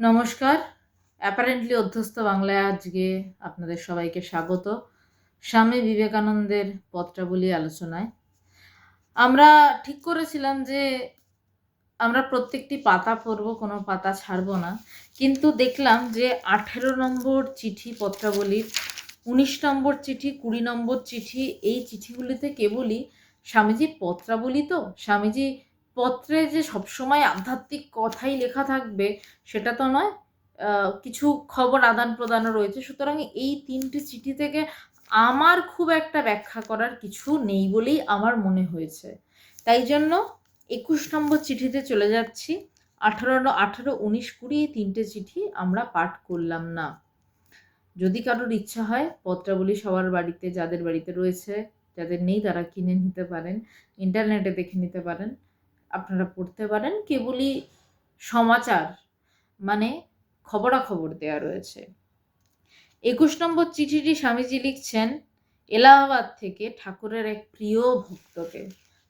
নমস্কার। অ্যাপারেন্টলি অধ্যস্ত বাংলায় আজকে আপনাদের সবাইকে স্বাগত। স্বামী বিবেকানন্দের পত্রাবলী আলোচনায়। আমরা ঠিক করেছিলাম যে আমরা প্রত্যেকটি পাতা পড়ব কোনো পাতা ছাড়ব না। কিন্তু দেখলাম যে আঠেরো নম্বর চিঠি পত্রাবলীর উনিশ নম্বর চিঠি, কুড়ি নম্বর চিঠি, এই চিঠিগুলিতে কেবলই স্বামীজির পত্রাবলী তো? স্বামীজি পত্রে যে সবসময় আধ্যাত্মিক কথাই লেখা থাকবে, সেটা তো নয়। কিছু খবর আদান প্রদানও রয়েছে। সুতরাং এই তিনটি চিঠি থেকে আমার খুব একটা ব্যাখ্যা করার কিছু নেই বলেই আমার মনে হয়েছে। তাই জন্য একুশ নম্বর চিঠিতে চলে যাচ্ছি। আঠারো আঠারো, উনিশ, কুড়ি এই তিনটে চিঠি আমরা পাঠ করলাম না। যদি কারোর ইচ্ছা হয়, পত্রাবলী সবার বাড়িতে, যাদের বাড়িতে রয়েছে, যাদের নেই তারা কিনে নিতে পারেন। ইন্টারনেটে দেখে নিতে পারেন। আপনারা পড়তে পারেন। কেবলই সমাচার মানে খবরাখবর দেয়া রয়েছে। একুশ নম্বর চিঠিটি স্বামীজি লিখছেন, এলাহাবাদ থেকে ঠাকুরের এক প্রিয় ভক্তকে,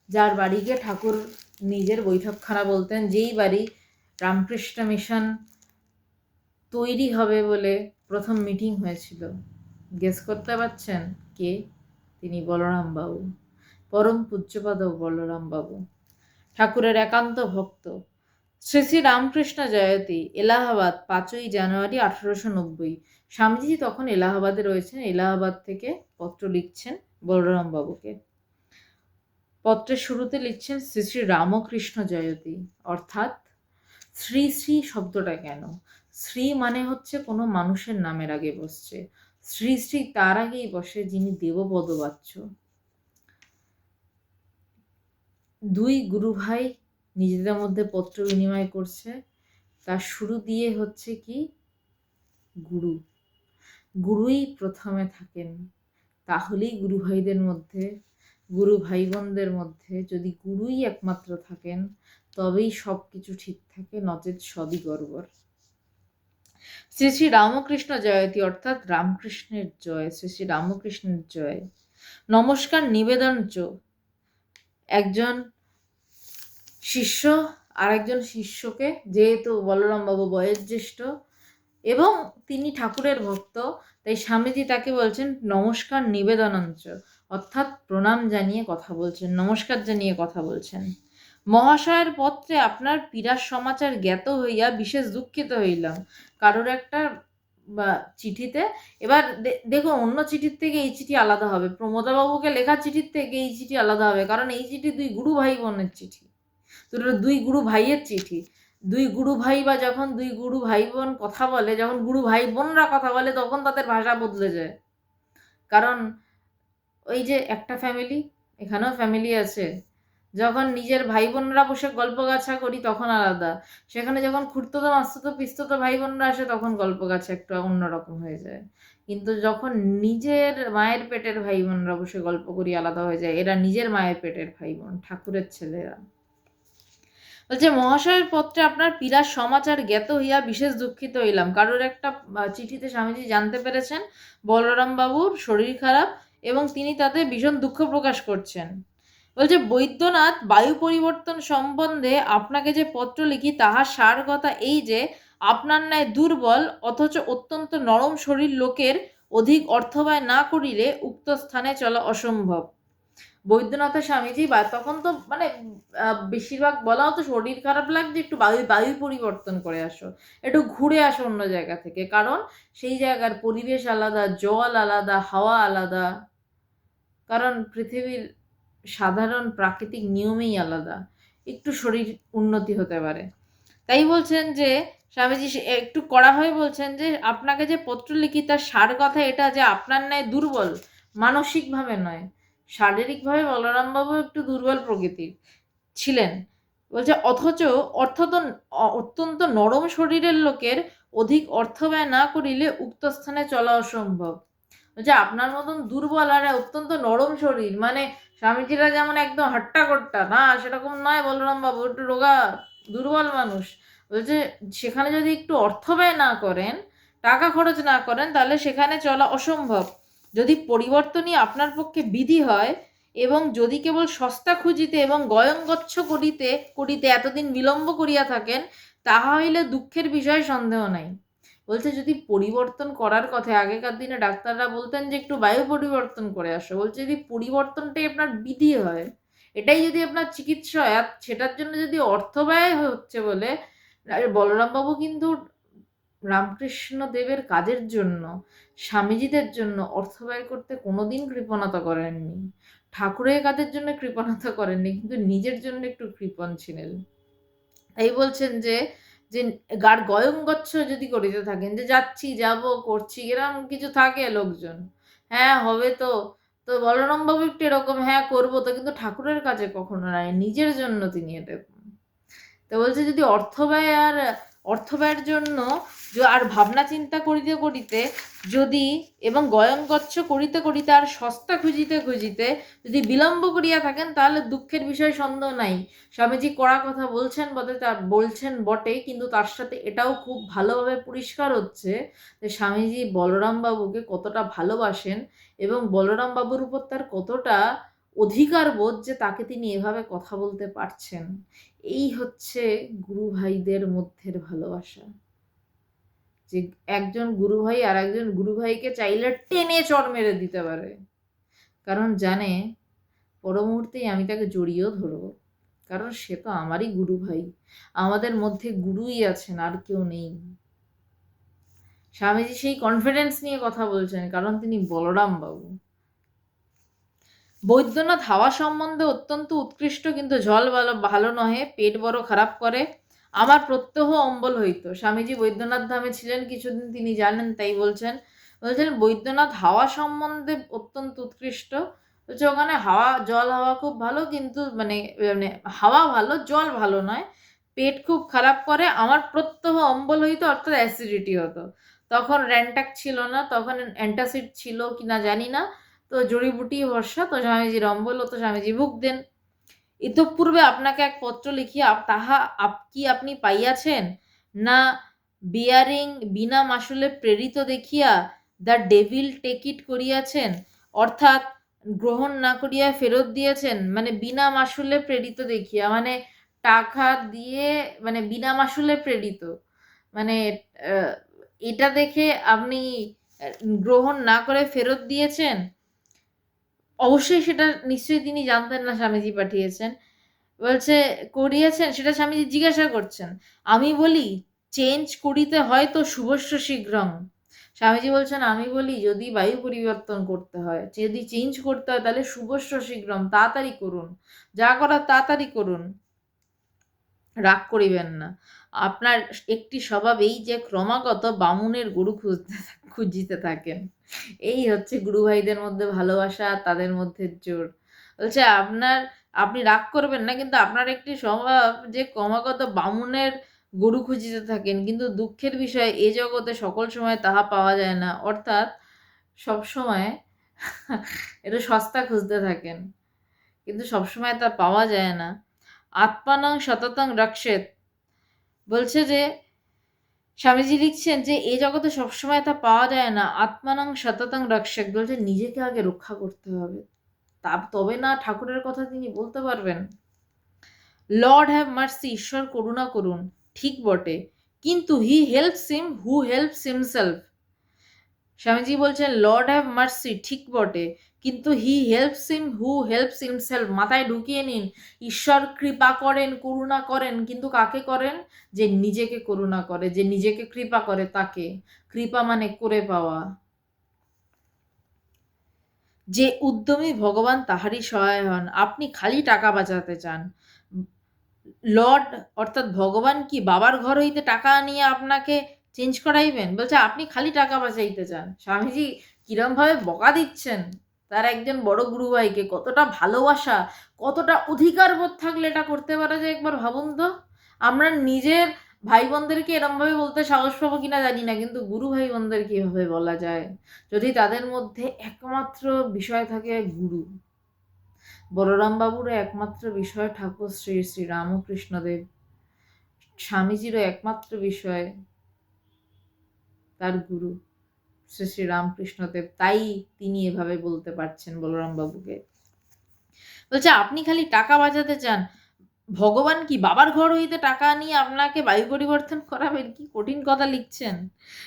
যার বাড়িকে ঠাকুর নিজের বৈঠকখানা বলতেন, যেই বাড়ি রামকৃষ্ণ মিশন তৈরি হবে বলে প্রথম মিটিং হয়েছিল। গেস করতে পারছেন? কে? তিনি বলরাম বাবু পরম পূজ্যপাদ বলরাম বাবু ঠাকুরের একান্ত ভক্ত। শ্রী শ্রী রামকৃষ্ণ জয়তী এলাহাবাদ, পাঁচই জানুয়ারি আঠারোশো নব্বই। স্বামীজি তখন এলাহাবাদে রয়েছেন, এলাহাবাদ থেকে পত্র লিখছেন বলরাম বাবুকে। পত্রের শুরুতে লিখছেন শ্রী শ্রী রামকৃষ্ণ জয়তী অর্থাৎ শ্রী শ্রী শব্দটা কেন? শ্রী মানে হচ্ছে কোনো মানুষের নামের আগে বসছে। শ্রী শ্রী তার আগেই বসে যিনি দেবপদবাচ্য। দুই গুরু ভাই নিজেদের মধ্যে পত্র বিনিময় করছে। তার শুরু দিয়ে হচ্ছে কি? গুরু। গুরুই প্রথমে থাকেন। তাহলেই গুরু ভাইদের মধ্যে, গুরু ভাই বোনদের মধ্যে যদি গুরুই একমাত্র থাকেন, তবেই সব কিছু ঠিক থাকে, নচেত সবই গর্বর শ্রী শ্রী রামকৃষ্ণ জয়তী অর্থাৎ রামকৃষ্ণের জয়, শ্রী শ্রী রামকৃষ্ণের জয়। নমস্কার, নিবেদন চ একজন শিষ্য আর একজন শিষ্যকে, যেহেতু বলরাম বাবু বয়োজ্যেষ্ঠ, এবং তিনি ঠাকুরের ভক্ত, তাই স্বামীজি তাকে বলছেন, নমস্কার নিবেদনাঞ্চ। অর্থাৎ প্রণাম জানিয়ে কথা বলছেন, নমস্কার জানিয়ে কথা বলছেন। মহাশয়ের পত্রে আপনার পীড়ার সমাচার জ্ঞাত হইয়া বিশেষ দুঃখিত হইলাম। কারোর একটা চিঠিতে। এবার দেখুন, অন্য চিঠির থেকে এই চিঠি আলাদা হবে। প্রমোদাবাবুকে লেখা চিঠির থেকে এই চিঠি আলাদা হবে। কারণ এই চিঠি দুই গুরু ভাই বোনের চিঠি। দুই গুরু ভাইয়ের চিঠি। দুই গুরু ভাই বা যখন দুই গুরু ভাই বোন কথা বলে, যখন গুরু ভাই বোনরা কথা বলে, তখন তাদের ভাষা বদলে যায়। কারণ ওই যে একটা ফ্যামিলি এখানেও ফ্যামিলি আছে। যখন নিজের ভাই বোনরা বসে গল্প গাছা করি তখন আলাদা। সেখানে যখন খুঁড়তো মাস্ততো পিস্ততো ভাই বোনরা আসে তখন গল্প গাছা একটু অন্যরকম হয়ে যায়। কিন্তু যখন নিজের মায়ের পেটের ভাই বোনরা বসে গল্প করি আলাদা হয়ে যায়, এরা নিজের মায়ের পেটের ভাই বোন ঠাকুরের ছেলেরা। বলছে, মহাশয়ের পত্রে আপনার পীড়ার সমাচার জ্ঞাত হইয়া বিশেষ দুঃখিত হইলাম। কারোর একটা চিঠিতে স্বামীজি জানতে পেরেছেন বলরাম বাবুর শরীর খারাপ এবং তিনি তাতে ভীষণ দুঃখ প্রকাশ করছেন। বলছে, বৈদ্যনাথ, বায়ু পরিবর্তন সম্বন্ধে আপনাকে যে পত্র লিখি, তাহার সার কথা এই যে, আপনার ন্যায় দুর্বল, অথচ অত্যন্ত নরম শরীর লোকের অধিক অর্থব্যয় না করিলে উক্ত স্থানে চলা অসম্ভব। বৈদ্যনাথের স্বামীজি বা তখন তো মানে বেশিরভাগ বলা হতো শরীর খারাপ লাগছে, একটু বায়ু বায়ু পরিবর্তন করে আসো, একটু ঘুরে আসো অন্য জায়গা থেকে, কারণ সেই জায়গার পরিবেশ আলাদা, জল আলাদা, হাওয়া আলাদা, কারণ পৃথিবীর সাধারণ প্রাকৃতিক নিয়মেই আলাদা। একটু শরীর উন্নতি হতে পারে। তাই বলছেন যে, স্বামীজি একটু কড়া হয়ে বলছেন যে, আপনাকে যে পত্র লিখি তার সার কথা, এটা যে আপনার ন্যায় দুর্বল, মানসিকভাবে নয়। শারীরিকভাবে বলরামবাবু একটু দুর্বল প্রকৃতির ছিলেন। বলছে, অথচ অর্থত অ- অত্যন্ত নরম শরীরের লোকের অধিক অর্থ ব্যয় না করিলে উক্ত স্থানে চলা অসম্ভব। বলছে, আপনার মতন দুর্বল আর অত্যন্ত নরম শরীর মানে স্বামীজিরা যেমন একদম হাট্টা কট্টা না? সেরকম নয় বলরাম বাবু, একটু রোগা, দুর্বল মানুষ। বলছে, সেখানে যদি একটু অর্থ ব্যয় না করেন, টাকা খরচ না করেন, তাহলে সেখানে চলা অসম্ভব। যদি পরিবর্তনই আপনার পক্ষে বিধি হয় এবং যদি কেবল সস্তা খুঁজিতে এবং গয়ঙ্গচ্ছ করিতে করিতে এতদিন বিলম্ব করিয়া থাকেন, তাহা হইলে দুঃখের বিষয়, সন্দেহ নাই। বলছে, যদি পরিবর্তন করার কথা, আগেকার দিনে ডাক্তাররা বলতেন যে, একটু বায়ু পরিবর্তন করে আসো। বলছে, যদি পরিবর্তনটাই আপনার বিধি হয়, এটাই যদি আপনার চিকিৎসা হয় আর সেটার জন্য যদি অর্থ ব্যয় হচ্ছে বলে বলরামবাবু কিন্তু রামকৃষ্ণ দেবের কাজের জন্য, স্বামীজিদের জন্য অর্থ ব্যয় করতে কোনোদিন কৃপণতা করেননি। ঠাকুরের কাজের জন্য কৃপণতা করেননি, কিন্তু নিজের জন্য একটু কৃপণ ছিলেন। তাই বলছেন যে যে গার গয়ঙ্গচ্ছ যদি করিতে থাকেন, যে যাচ্ছি, যাব, করছি এরকম কিছু থাকে লোকজন। হ্যাঁ হবে তো। তো বলরাম বাবু একটু এরকম হ্যাঁ করব তো, কিন্তু ঠাকুরের কাছে কখনো নয় নিজের জন্য তিনি এটা তো বলছে যদি অর্থ ব্যয় আর অর্থ ব্যয়ের জন্য আর ভাবনা চিন্তা করিতে করিতে যদি এবং গয়ঙ্গচ্ছ করিতে করিতে আর সস্তা খুঁজিতে খুঁজিতে যদি বিলম্ব করিয়া থাকেন, তাহলে দুঃখের বিষয় সন্দেহ নাই। স্বামীজি কড়া কথা বলছেন বটে তার বলছেন বটে, কিন্তু তার সাথে এটাও খুব ভালোভাবে পরিষ্কার হচ্ছে যে স্বামীজি বলরাম বাবুকে কতটা ভালোবাসেন এবং বলরাম বাবুর উপর তার কতটা অধিকার বোধ যে তাকে তিনি এভাবে কথা বলতে পারছেন, এই হচ্ছে গুরু ভাইদের মধ্যের ভালোবাসা। যে একজন গুরু ভাই আর একজন গুরু ভাইকে চাইলে টেনে চর মেরে দিতে পারে। কারণ জানে পর মুহূর্তেই আমি তাকে জড়িয়েও ধরবো। কারণ সে তো আমারই গুরু ভাই। আমাদের মধ্যে গুরুই আছেন, আর কেউ নেই। স্বামীজি সেই কনফিডেন্স নিয়ে কথা বলছেন, কারণ তিনি বলরাম বাবু। বৈদ্যনাথ হাওয়া সম্বন্ধে অত্যন্ত উৎকৃষ্ট, কিন্তু জল ভালো ভালো নহে, পেট বড় খারাপ করে। আমার প্রত্যহ অম্বল হইত। স্বামীজি বৈদ্যনাথ ধামে ছিলেন, কিছুদিন তিনি জানেন, তাই বলছেন বলছেন, বৈদ্যনাথ হাওয়া সম্বন্ধে অত্যন্ত উৎকৃষ্ট। বলছে, ওখানে হাওয়া, জল হাওয়া খুব ভালো, কিন্তু মানে মানে হাওয়া ভালো, জল ভালো নয়। পেট খুব খারাপ করে, আমার প্রত্যহ অম্বল হইতো, অর্থাৎ অ্যাসিডিটি হতো। তখন র্যান্টাক ছিল না, তখন অ্যান্টাসিড ছিল কি না জানি না। তো জড়িবুটি ভরসা তো স্বামীজির অম্বল তো স্বামীজি ভুগ দেন। ইতপূর্বে আপনাকে এক পত্র লিখিয়া তাহা আপ কি আপনি পাইয়াছেন? না বিয়ারিং বিনা মাসুলে প্রেরিত দেখিয়া দ্য ডেভিল টেকিট করিয়াছেন, অর্থাৎ গ্রহণ না করিয়া ফেরত দিয়েছেন মানে বিনা মাসুলে প্রেরিত দেখিয়া মানে টাকা দিয়ে মানে বিনা মাসুলে প্রেরিত। মানে এটা দেখে আপনি গ্রহণ না করে ফেরত দিয়েছেন? অবশ্যই সেটা নিশ্চয়ই তিনি জানতেন না স্বামীজি পাঠিয়েছেন। বলছে, করিয়েছেন, সেটা স্বামীজি জিজ্ঞাসা করছেন। আমি বলি চেঞ্জ করিতে হয় তো শুভস্য শীঘ্রম। স্বামীজি বলছেন, আমি বলি, যদি বায়ু পরিবর্তন করতে হয়, যদি চেঞ্জ করতে হয়, তাহলে শুভস্য শীঘ্রম, তাড়াতাড়ি করুন। যা করার তাড়াতাড়ি করুন, রাগ করিবেন না। আপনার একটি স্বভাব এই যে ক্রমাগত বামুনের গরু খুঁজতে খুঁজিতে থাকেন। এই হচ্ছে গুরু ভাইদের মধ্যে ভালোবাসা, তাদের মধ্যে জোর। বলছে, আপনার, আপনি রাগ করবেন না, কিন্তু আপনার একটি স্বভাব যে ক্রমাগত বামুনের গুরু খুঁজিতে থাকেন, কিন্তু দুঃখের বিষয় এ জগতে সকল সময় তাহা পাওয়া যায় না। অর্থাৎ সব সময় এটা সস্তা খুঁজতে থাকেন, কিন্তু সবসময় তা পাওয়া যায় না। আত্মানাং শততাং রক্ষেত। বলছে যে স্বামীজি লিখছেন যে এই জগতে সবসময় তা পাওয়া যায় না। আত্মানাং শততাং রক্ষক বলছে, নিজেকে আগে রক্ষা করতে হবে। তা তবে না, ঠাকুরের কথা তিনি বলতে পারবেন। লর্ড হ্যাভ মার্সি, ঈশ্বর করুণা করুন। ঠিক বটে। কিন্তু he helps him, who helps himself. Swamiji বলছেন, লর্ড হ্যাভ মার্সি, ঠিক বটে। কিন্তু he helps him who helps himself মাথায় ঢুকিয়ে নিন। ঈশ্বর কৃপা করেন, করুণা করেন, কিন্তু কাকে করেন? যে নিজেকে করুণা করে, যে নিজেকে কৃপা করে তাকে। কৃপা মানে করে পাওয়া। যে উদ্যমী ভগবান তাহারই সহায় হন। আপনি খালি টাকা বাঁচাতে চান। লর্ড, অর্থাৎ ভগবান কি বাবার ঘর হইতে টাকা নিয়ে আপনাকে চেঞ্জ করাইবেন? বলছে, আপনি খালি টাকা বাঁচাইতে চান। স্বামীজি কিরমভাবে বকা দিচ্ছেন? তার একজন বড় গুরু ভাইকে কতটা ভালোবাসা, কতটা অধিকার বোধ থাকলে এটা করতে পারা যায় একবার ভাবুন তো? আমরা নিজের ভাই বোনদেরকে এরমভাবে বলতে সাহস পাবো কিনা জানি না, কিন্তু গুরু ভাই বোনদের কীভাবে বলা যায়? যদি তাদের মধ্যে একমাত্র বিষয় থাকে গুরু বলরাম বাবুর একমাত্র বিষয় ঠাকুর শ্রী শ্রী রামকৃষ্ণদেব। স্বামীজিরও একমাত্র বিষয় তার গুরু। শ্রী শ্রী রামকৃষ্ণদেব, তাই তিনি এভাবে বলতে পারছেন বলরাম বাবুকে বলছে, আপনি খালি টাকা বাঁচাতে চান। ভগবান কি বাবার ঘর হইতে টাকা নিয়ে আপনাকে বায়ু পরিবর্তন করাবেন? কি কঠিন কথা লিখছেন?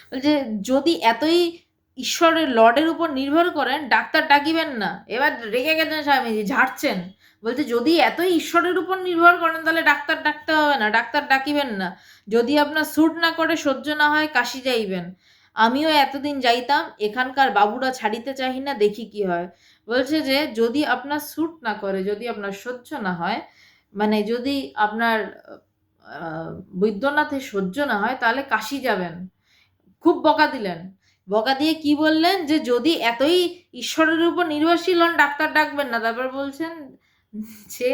বলছে, যদি এতই ঈশ্বরের লর্ডের উপর নির্ভর করেন, ডাক্তার ডাকিবেন না। এবার রেগে গেছেন স্বামীজি, ঝাড়ছেন। বলছে, যদি এতই ঈশ্বরের উপর নির্ভর করেন, তাহলে ডাক্তার ডাকতে হবে না, ডাক্তার ডাকিবেন না। যদি আপনার স্যুট না করে, সহ্য না হয়, কাশি যাইবেন। আমিও এতদিন যাইতাম, এখানকার বাবুরা ছাড়িতে চাহি না, দেখি কি হয়। বলছে যে, যদি আপনার স্যুট না করে, যদি আপনার সহ্য না হয় মানে যদি আপনার বৈদ্যনাথে সহ্য না হয়, তাহলে কাশি যাবেন। খুব বকা দিলেন। বকা দিয়ে কি বললেন? যে, যদি এতই ঈশ্বরের উপর নির্ভরশীল হন, ডাক্তার ডাকবেন না। তারপর বলছেন যে,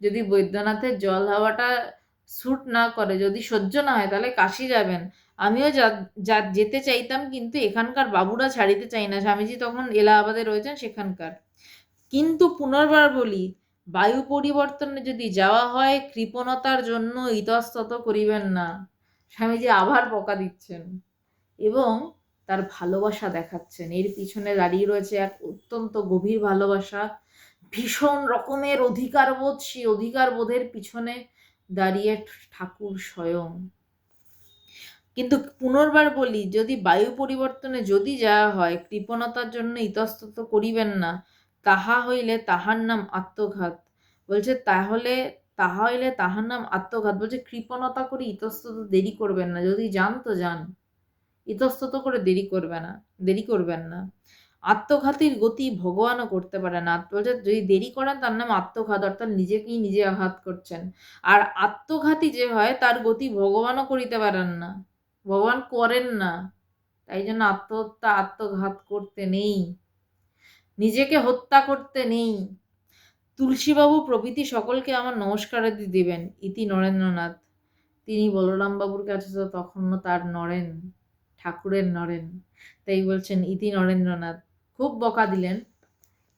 যদি বৈদ্যনাথের জল হাওয়াটা স্যুট না করে, যদি সহ্য না হয়, তাহলে কাশি যাবেন। আমিও যা যা যেতে চাইতাম, কিন্তু এখানকার বাবুরা ছাড়িতে চাই না। স্বামীজি তখন এলাহাবাদে রয়েছেন সেখানকার। কিন্তু পুনর্বার বলি, বায়ু পরিবর্তনে যদি যাওয়া হয়, কৃপণতার জন্য ইতস্তত করিবেন না। স্বামীজি আবার বকা দিচ্ছেন এবং তার ভালোবাসা দেখাচ্ছেন। এর পিছনে দাঁড়িয়ে রয়েছে এক অত্যন্ত গভীর ভালোবাসা। ভীষণ রকমের অধিকারবোধ, সেই অধিকারবোধের পিছনে দাঁড়িয়ে ঠাকুর স্বয়ং। কিন্তু পুনর্বার বলি, যদি বায়ু পরিবর্তনে যদি যাওয়া হয়, কৃপণতার জন্য ইতস্তত করিবেন না। তাহা হইলে তাহার নাম আত্মঘাত। বলছে, তাহলে, তাহা হইলে তাহার নাম আত্মঘাত। বলছে, কৃপণতা করে ইতস্তত দেরি করবেন না। যদি যান তো যান। ইতস্তত করে দেরি করবে না, দেরি করবেন না। আত্মঘাতীর গতি ভগবানও করতে পারে না। বলছে, যদি দেরি করেন, তার নাম আত্মঘাত, অর্থাৎ নিজেকেই নিজে আঘাত করছেন। আর আত্মঘাতী যে হয়, তার গতি ভগবানও করিতে পারেন না। ভগবান করেন না। তাই জন্য আত্মহত্যা আত্মঘাত করতে নেই। নিজেকে হত্যা করতে নেই। তুলসীবাবু প্রভৃতি সকলকে আমার নমস্কারাদি দিবেন। ইতি নরেন্দ্রনাথ। তিনি বলরাম বাবুর কাছে তো তখনও তার নরেন, ঠাকুরের নরেন। তাই বলছেন, ইতি নরেন্দ্রনাথ। খুব বকা দিলেন,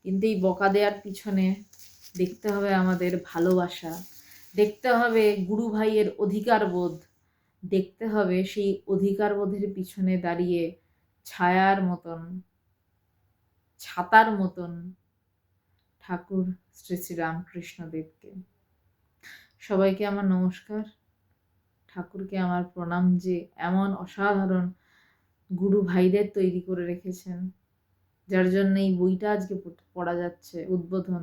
কিন্তু এই বকা দেওয়ার পিছনে দেখতে হবে আমাদের ভালোবাসা। দেখতে হবে গুরু ভাইয়ের অধিকার বোধ দেখতে হবে সেই অধিকার বোধের পিছনে দাঁড়িয়ে ছায়ার মতন, ছাতার মতন ঠাকুর শ্রী শ্রী রামকৃষ্ণদেবকে। সবাইকে আমার নমস্কার। ঠাকুরকে আমার প্রণাম যে এমন অসাধারণ গুরু ভাইদের তৈরি করে রেখেছেন, যার জন্য এই বইটা আজকে পড়া যাচ্ছে, উদ্বোধন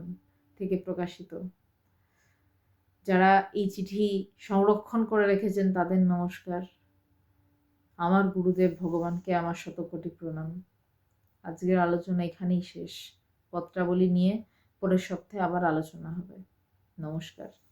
থেকে প্রকাশিত। যারা এই চিঠি সংরক্ষণ করে রেখেছেন, তাদের নমস্কার। আমার গুরুদেব ভগবানকে আমার শতকোটি প্রণাম। আজকের আলোচনা এখানেই শেষ। পত্রাবলী নিয়ে পরের সপ্তাহে আবার আলোচনা হবে। নমস্কার।